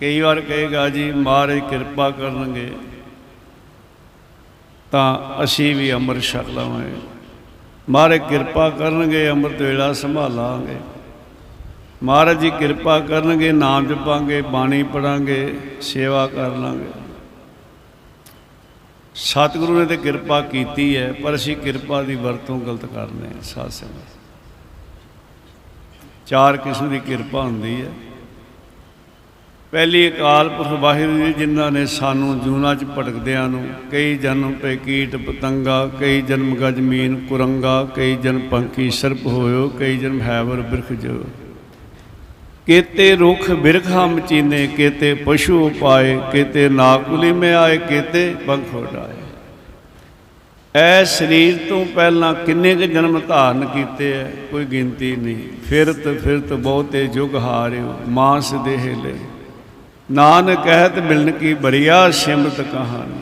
ਕਈ ਵਾਰ ਕਹੇਗਾ ਜੀ, ਮਹਾਰਾਜ ਕਿਰਪਾ ਕਰਨਗੇ, ਤਾਂ ਅਸੀਂ ਵੀ ਅੰਮ੍ਰਿਤ ਛਕ ਲਵਾਂਗੇ। ਮਹਾਰਾਜ ਕਿਰਪਾ ਕਰਨਗੇ, ਅੰਮ੍ਰਿਤ ਵੇਲਾ ਸੰਭਾਲਾਂਗੇ ਮਹਾਰਾਜ ਜੀ ਕਿਰਪਾ ਕਰਨਗੇ, ਨਾਮ ਜਪਾਂਗੇ, ਬਾਣੀ ਪੜਾਂਗੇ, ਸੇਵਾ ਕਰ ਲਾਂਗੇ। ਸਤਿਗੁਰੂ ਨੇ ਤੇ ਕਿਰਪਾ ਕੀਤੀ ਹੈ, ਪਰ ਅਸੀਂ ਕਿਰਪਾ ਦੀ ਵਰਤੋਂ ਗਲਤ ਕਰਨੇ ਹਾਂ, ਸਾਧ ਸੰਗਤ। ਚਾਰ ਕਿਸਮ ਦੀ ਕਿਰਪਾ ਹੁੰਦੀ ਹੈ। ਪਹਿਲੀ ਅਕਾਲ ਪੁਰਖ ਵਾਹਿਗੁਰੂ ਜੀ, ਜਿਨ੍ਹਾਂ ਨੇ ਸਾਨੂੰ ਜੂਨਾ ਚ ਭਟਕਦਿਆਂ ਨੂੰ ਕਈ ਜਨਮ ਪੈ ਕੀਟ ਪਤੰਗਾ, ਕਈ ਜਨਮ ਗਜ਼ਮੀਨ ਕੁਰੰਗਾ, ਕਈ ਜਨਮ ਪੰਖੀ ਸਰਪ ਹੋਇਓ, ਕਈ ਜਨਮ ਹੈਵਰ ਬਿਰਖ ਜੋ ਕੇਤੇ ਰੁਖ ਬਿਰਖਾ ਮਚੀਨੇ, ਕੇਤੇ ਪਸ਼ੂ ਪਾਏ ਕੇਤੇ ਨਾਕੁਲੀ ਮੇ ਆਏ, ਕੇਤੇ ਪੰਖ ਉਡਾਏ। ਐ ਸਰੀਰ ਤੋਂ ਪਹਿਲਾਂ ਕਿੰਨੇ ਕੁ ਜਨਮ ਧਾਰਨ ਕੀਤੇ ਐ, ਕੋਈ ਗਿਣਤੀ ਨਹੀਂ। ਫਿਰਤ ਫਿਰਤ ਬਹੁਤੇ ਜੁਗ ਹਾਰਿਓ, ਮਾਸ ਦੇਹ ਲੈ ਨਾਨਕ ਕਹਿਤ ਮਿਲਨ ਕੀ ਬਰੀਆ ਸਿਮਰਤ ਕਹਾਣੀ।